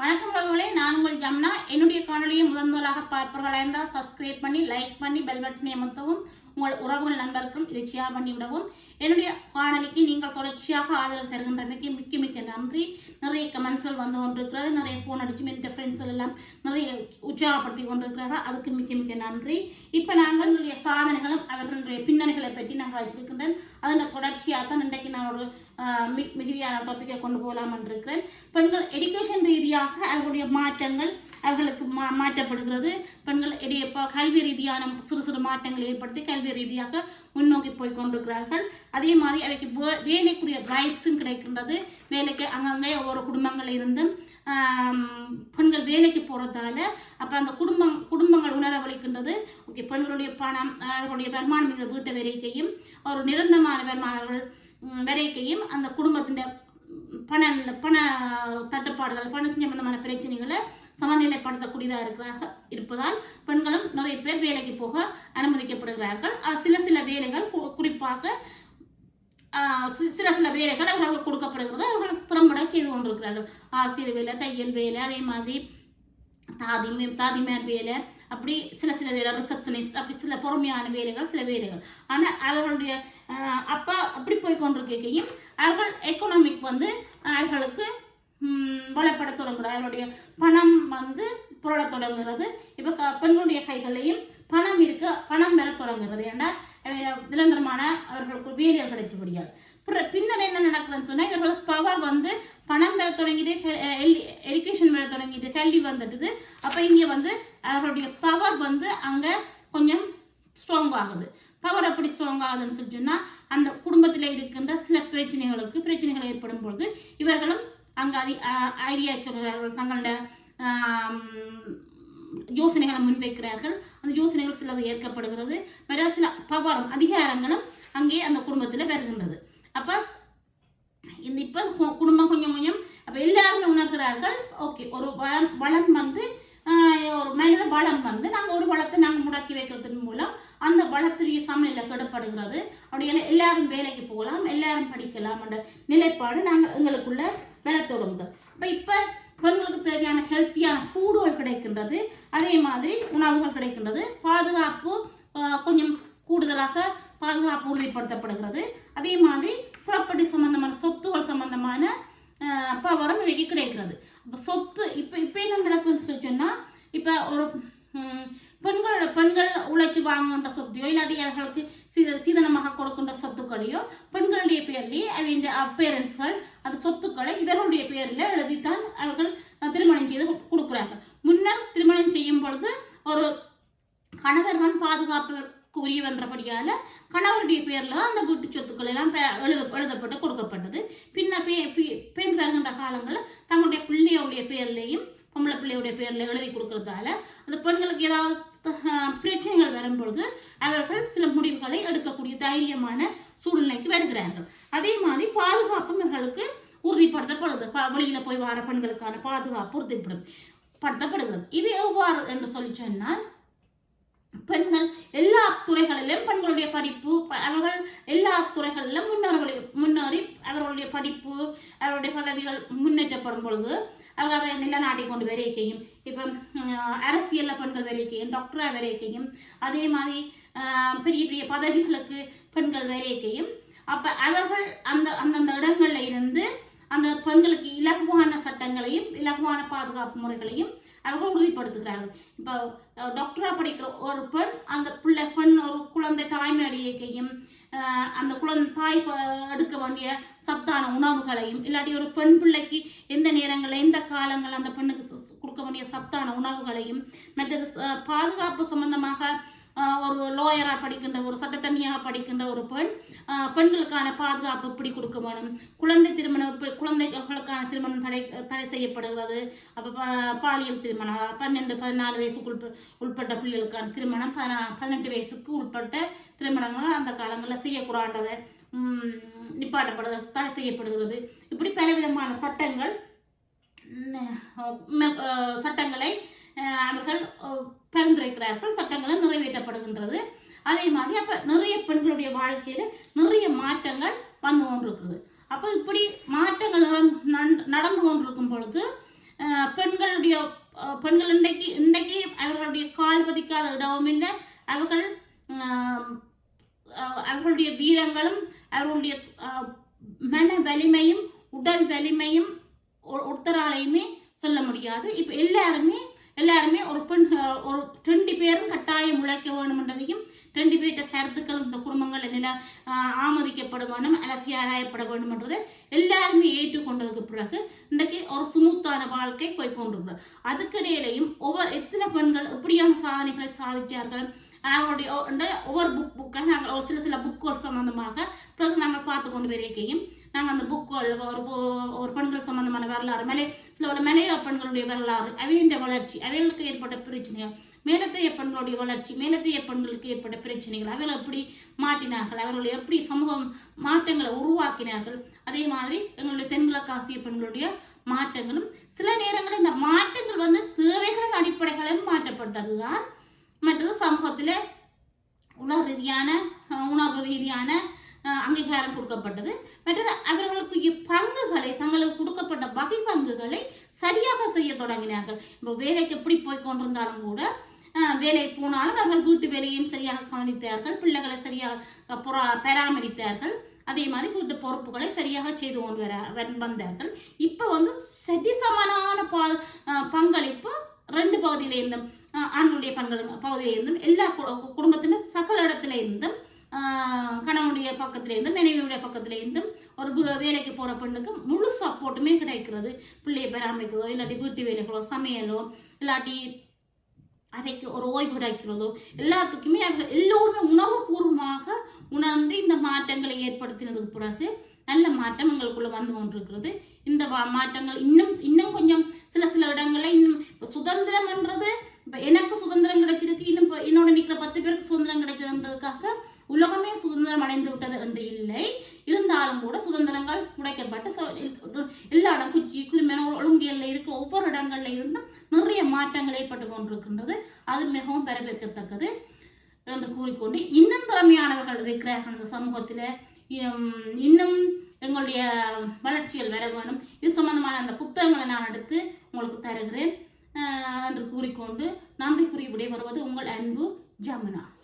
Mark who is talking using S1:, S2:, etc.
S1: வணக்கம் உறவுகளே நான் உங்கள் ஜம்னா. என்னுடைய காணொலியை முதன் முதலாக பார்ப்பவர்களாக இருந்தால் சப்ஸ்கிரைப் பண்ணி லைக் பண்ணி பெல் பட்டனை அமர்த்தவும். உங்கள் உறவுகள் நண்பருக்கும் இதை ஷேர் பண்ணிவிடவும் என்னுடைய காணொலிக்கு நீங்கள் தொடர்ச்சியாக ஆதரவு தருகின்றமைக்கு மிக்க மிக்க நன்றி. நிறைய கமெண்ட்ஸ்கள் வந்து கொண்டிருக்கிறது. நிறைய ஃபோன் அடிச்சு என்னுடைய ஃப்ரெண்ட்ஸ்கள் எல்லாம் நிறைய உற்சாகப்படுத்தி கொண்டிருக்கிறார்கள். அதுக்கு மிக்க மிக்க நன்றி. இப்போ நாங்கள் என்னுடைய சாதனைகளும் அவர்களுடைய பின்னணிகளை பற்றி நாங்கள் வச்சிருக்கின்றேன் அதன் தொடர்ச்சியாக தான் இன்றைக்கு நான் ஒரு மி- மிகுதியான டாப்பிக்கை கொண்டு போகலாம் இருக்கிறேன். பெண்கள் எடுகேஷன் ரீதியாக அவர்களுடைய மாற்றங்கள் அவர்களுக்கு மா மாற்றப்படுகிறது. பெண்கள் இடையே இப்போ கல்வி ரீதியான சிறு சிறு மாற்றங்களை ஏற்படுத்தி கல்வி ரீதியாக முன்னோக்கி போய் கொண்டிருக்கிறார்கள். அதே மாதிரி அவைக்கு வேலைக்குரிய ரைட்ஸும் கிடைக்கின்றது. வேலைக்கு அங்கங்கே ஒவ்வொரு குடும்பங்கள் இருந்தும் பெண்கள் வேலைக்கு போகிறதால அப்போ அந்த குடும்பம் குடும்பங்கள் உணரவளிக்கின்றது ஓகே பெண்களுடைய பணம் அவர்களுடைய வருமானம் மிக வீட்டு வரைக்கையும் ஒரு நிரந்தரமான வருமானங்கள் ம், வரைக்கையும் அந்த குடும்பத்தின் பண பண தட்டுப்பாடுகள் பண சம்பந்தமான பிரச்சனைகளை சமநிலைப்படுத்தக்கூடியதாக இருக்கிறாக இருப்பதால் பெண்களும் நிறைய பேர் வேலைக்கு போக அனுமதிக்கப்படுகிறார்கள். சில சில வேலைகள் கு- குறிப்பாக சில சில வேலைகள் அவர்களுக்கு கொடுக்கப்படுகிறது. அவர்கள் திறம்பட செய்து கொண்டிருக்கிறார்கள். ஆசிரியர் வேலை தையல் வேலை அதே மாதிரி தாதி தாதிமார் வேலை அப்படி சில சில வேலை ரிசப்ஷனிஸ்ட் அப்படி சில பொறுமையான வேலைகள் சில வேலைகள். ஆனால் அவர்களுடைய அப்பா அப்படி போய் கொண்டிருக்கையும் அவர்கள் எக்கனாமிக் வந்து அவர்களுக்கு வளப்பட தொடங்குகிறது அவருடைய பணம் வந்து புரள தொடங்குகிறது. இப்போ க பெண்களுடைய கைகளையும் பணம் இருக்க பணம் பெற தொடங்குகிறது. ஏன்னா நிரந்தரமான அவர்களுக்கு வேலைகள் கிடைச்சபடியால் பிற- பின்னர் என்ன நடக்குதுன்னு சொன்னால் இவர்களுக்கு பவர் வந்து பணம் பெற தொடங்கிட்டு எஜுகேஷன் பெற தொடங்கிட்டு கல்வி வந்துட்டுது. அப்போ இங்கே வந்து அவர்களுடைய பவர் வந்து அங்கே கொஞ்சம் ஸ்ட்ராங் ஆகுது. பவர் எப்படி ஸ்ட்ராங் ஆகுதுன்னு சொல்லி சொன்னால் அந்த குடும்பத்தில் இருக்கின்ற சில பிரச்சனைகளுக்கு பிரச்சனைகள் ஏற்படும் பொழுது இவர்களும் அங்கே அதி ஐடியா சொல்கிறார்கள் தங்களோட யோசனைகளை முன்வைக்கிறார்கள். அந்த யோசனைகள் சிலது ஏற்கப்படுகிறது. வேற சில பவரும் அதிகாரங்களும் அங்கே அந்த குடும்பத்தில் வருகின்றது. அப்போ இந்த இப்போ குடும்பம் கொஞ்சம் கொஞ்சம் அப்போ எல்லாருமே உணர்கிறார்கள் ஓகே ஒரு வளம் வளம் வந்து ஒரு மனித வளம் வந்து நாங்கள் ஒரு வளத்தை நாங்கள் முடக்கி வைக்கிறதன் மூலம் அந்த வளத்துடைய சமநிலை கெடப்படுகிறது. அப்படி எல்லாரும் வேலைக்கு போகலாம் எல்லாரும் படிக்கலாம் என்ற நிலைப்பாடு நாங்கள் எங்களுக்குள்ள வர தொடங்குது அப்போ இப்போ பெண்களுக்கு தேவையான ஹெல்த்தியான ஃபூடுகள் கிடைக்கின்றது. அதே மாதிரி உணவுகள் கிடைக்கின்றது. பாதுகாப்பு கொஞ்சம் கூடுதலாக பாதுகாப்பு உறுதிப்படுத்தப்படுகிறது. அதே மாதிரி ப்ராப்பர்ட்டி சம்மந்தமான சொத்துகள் சம்மந்தமான பவரும் இவைக்கு கிடைக்கிறது. அப்போ சொத்து இப்போ இப்போ என்ன நடக்குதுன்னு சொல்லி சொன்னால் இப்போ ஒரு பெண்களோட பெண்கள் உழைச்சி வாங்குகின்ற சொத்தையோ இல்லாட்டி அவர்களுக்கு சீத சீதனமாக கொடுக்கின்ற சொத்துக்களையோ பெண்களுடைய பேர்லேயே அவங்க பேரண்ட்ஸ்கள் அந்த சொத்துக்களை இவர்களுடைய பேரில் எழுதித்தான் அவர்கள் திருமணம் செய்து கொடுக்குறார்கள். முன்னர் திருமணம் செய்யும் பொழுது ஒரு கணவர்கள் பாதுகாப்பு உரியவன்றபடியால் கணவருடைய பேரில் தான் அந்த வீட்டு சொத்துக்கள் எல்லாம் எழுத எழுதப்பட்டு கொடுக்கப்பட்டது. பின்ன பே பெண் வருகின்ற காலங்களில் தங்களுடைய பிள்ளையுடைய பேர்லேயும் பொம்பளை பிள்ளையுடைய பேரில் எழுதி கொடுக்கறதால அந்த பெண்களுக்கு ஏதாவது பிரச்சனைகள் பிரச்சனைகள் வரும்பொழுது அவர்கள் சில முடிவுகளை எடுக்கக்கூடிய தைரியமான சூழ்நிலைக்கு வருகிறார்கள். அதே மாதிரி பாதுகாப்பும் இவர்களுக்கு உறுதிப்படுத்தப்படுது. ப- வெளியில போய் வர பெண்களுக்கான பாதுகாப்பு உறுதிப்படும் படுத்தப்படுகிறது. இது எவ்வாறு என்று சொல்லி சொன்னால் பெண்கள் எல்லா துறைகளிலும் பெண்களுடைய படிப்பு ப- அவர்கள் எல்லா துறைகளிலும் முன்னேறி முன்னேறி அவர்களுடைய படிப்பு அவருடைய பதவிகள் முன்னேற்றப்படும் பொழுது அவங்க அதை நிலநாட்டி கொண்டு வரைக்கையும் இப்போ அரசியலில் பெண்கள் வரைக்கையும் டாக்டராக வரைக்கையும் அதே மாதிரி பெரிய பெரிய பதவிகளுக்கு பெண்கள் வரைக்கையும் அப்போ அவர்கள் அந்த அந்தந்த இடங்களில் இருந்து அந்த பெண்களுக்கு இலகுவான சட்டங்களையும் இலகுவான பாதுகாப்பு முறைகளையும் அவர்கள் உறுதிப்படுத்துகிறார்கள் இப்போ டாக்டராக படிக்கிற ஒரு பெண் அந்த பிள்ளை பெண் ஒரு குழந்தை தாய்மை அடியைக்கையும் அந்த குழந்தை தாய் எடுக்க வேண்டிய சத்தான உணவுகளையும் இல்லாட்டி ஒரு பெண் பிள்ளைக்கு எந்த நேரங்களில் எந்த காலங்கள் அந்த பெண்ணுக்கு கொடுக்க வேண்டிய சத்தான உணவுகளையும் மற்றது பாதுகாப்பு சம்பந்தமாக ஒரு லோயராக படிக்கின்ற ஒரு சட்டத்தண்ணியாக படிக்கின்ற ஒரு பெண் பெண்களுக்கான பாதுகாப்பு எப்படி கொடுக்க வேணும்? குழந்தை திருமணம் குழந்தைகளுக்கான திருமணம் தடை தடை செய்யப்படுகிறது. அப்போ பாலியல் திருமணம் பன்னெண்டு பதினாலு வயசுக்கு உட்பட்ட பிள்ளைகளுக்கான திருமணம் பதினா பதினெட்டு வயசுக்கு உட்பட்ட திருமணங்கள் அந்த காலங்களில் செய்யக்கூடாததை. ம், தடை செய்யப்படுகிறது. இப்படி பலவிதமான சட்டங்கள் சட்டங்களை அவர்கள் பரிந்துரைக்கிறார்கள் சட்டங்களும் நிறைவேற்றப்படுகின்றது. அதே மாதிரி அப்போ நிறைய பெண்களுடைய வாழ்க்கையில் நிறைய மாற்றங்கள் வந்து கொண்டிருக்குது. அப்போ இப்படி மாற்றங்கள் நடந்து- நன்- நடந்து கொண்டிருக்கும் பொழுது பெண்களுடைய பெண்கள் இன்றைக்கு இன்றைக்கு அவர்களுடைய கால் பதிக்காத இடமும் இல்லை. அவர்கள் அவர்களுடைய வீரங்களும் அவர்களுடைய மன வலிமையும் உடல் வலிமையும் ஒ- ஒருத்தராலையுமே சொல்ல முடியாது. இப்போ எல்லாருமே எல்லாருமே ஒரு பெண் ஒரு ரெண்டு பேரும் கட்டாயம் உழைக்க வேணும்ன்றதையும் ரெண்டு பேர்கிட்ட கருத்துக்கள் இந்த குடும்பங்கள் நில ஆமதிக்கப்பட வேண்டும் அலசி ஆராயப்பட வேண்டும்ன்றதை எல்லாருமே ஏற்றுக்கொண்டதுக்கு பிறகு இன்றைக்கு ஒரு சுமூத்தான வாழ்க்கை போய் கொண்டிருக்கிறது அதுக்கிடையிலையும் ஒவ்வொரு எத்தனை பெண்கள் எப்படியான சாதனைகளை சாதித்தார்கள் அவங்களுடைய ஒவ்வொரு புக் புக்காக நாங்கள் ஒரு சில சில புக்குகள் சம்மந்தமாக பிறகு நாங்கள் பார்த்து கொண்டு வரைக்கையும் நாங்கள் அந்த புக்குகள் ஒரு ஒரு பெண்கள் சம்மந்தமான வரலாறு மலை சில ஒரு மலைய பெண்களுடைய வரலாறு அவையின் வளர்ச்சி அவைகளுக்கு ஏற்பட்ட பிரச்சனைகள் மேலத்தைய பெண்களுடைய வளர்ச்சி மேலத்தைய பெண்களுக்கு ஏற்பட்ட பிரச்சனைகள் அவர்கள் எப்படி மாற்றினார்கள் அவர்கள் எப்படி சமூகம் மாற்றங்களை உருவாக்கினார்கள் அதே மாதிரி எங்களுடைய தென்கிழக்காசிய பெண்களுடைய மாற்றங்களும் சில நேரங்களில் இந்த மாற்றங்கள் வந்து தேவைகளின் அடிப்படைகளும் மாற்றப்பட்டது தான் மற்றது சமூகத்தில் உலக ரீதியான உணர்வு ரீதியான அங்கீகாரம் கொடுக்கப்பட்டது மற்றது அவர்களுக்கு பங்குகளை தங்களுக்கு கொடுக்கப்பட்ட வகை பங்குகளை சரியாக செய்ய தொடங்கினார்கள் இப்போ வேலைக்கு எப்படி போய் கொண்டிருந்தாலும் கூட வேலை போனாலும் அவர்கள் வீட்டு வேலையையும் சரியாக கவனித்தார்கள் பிள்ளைகளை சரியாக புறா- பராமரித்தார்கள் அதே மாதிரி வீட்டு பொறுப்புகளை சரியாக செய்து கொண்டு வர வந்தார்கள் இப்போ வந்து சரிசமனான பா பங்களிப்பு ரெண்டு பகுதியிலேருந்தும் ஆண்களுடைய பண்களுங்க பகுதியில இருந்தும் எல்லா கு- சகல இடத்துல இருந்தும் கணவனுடைய பக்கத்துல இருந்தும் மனைவியுடைய பக்கத்துல இருந்தும் ஒரு வேலைக்கு போற பெண்ணுக்கு முழு சப்போர்ட்டுமே கிடைக்கிறது. பிள்ளையை பராமரிக்கிறதோ இல்லாட்டி வீட்டு வேலைகளோ சமையலோ இல்லாட்டி அதைக்கு ஒரு ஓய்வு கிடைக்கிறதோ எல்லாத்துக்குமே அவர்கள் எல்லோருமே உணர்வுபூர்வமாக உணர்ந்து இந்த மாற்றங்களை ஏற்படுத்தினதுக்கு பிறகு நல்ல மாற்றம் எங்களுக்குள்ள வந்து கொண்டிருக்கிறது. இந்த மாற்றங்கள் இன்னும் இன்னும் கொஞ்சம் சில சில இடங்களில் இன்னும் இப்ப சுதந்திரம்ன்றது இப்போ எனக்கு சுதந்திரம் கிடைச்சிருக்கு இன்னும் இப்போ என்னோட நிற்கிற பத்து பேருக்கு சுதந்திரம் கிடைச்சதுன்றதுக்காக உலகமே சுதந்திரம் அடைந்து விட்டது என்று இல்லை. இருந்தாலும் கூட சுதந்திரங்கள் உடைக்கப்பட்டு எல்லா இடம் குச்சி குருமென ஒழுங்கியல்ல இருக்கிற ஒவ்வொரு இடங்கள்ல இருந்தும் நிறைய மாற்றங்கள் ஏற்பட்டு கொண்டிருக்கின்றது. அது மிகவும் வரவேற்கத்தக்கது என்று கூறிக்கொண்டு இன்னும் திறமையானவர்கள் இருக்கிறார்கள் இந்த சமூகத்தில். இன்னும் எங்களுடைய வளர்ச்சிகள் வர வேணும். இது சம்பந்தமான அந்த புத்தகங்களை நான் எடுத்து உங்களுக்கு தருகிறேன். என்று கூறிக்கொண்டு நன்றி விடை வருவது உங்கள் அன்பு ஜமுனா.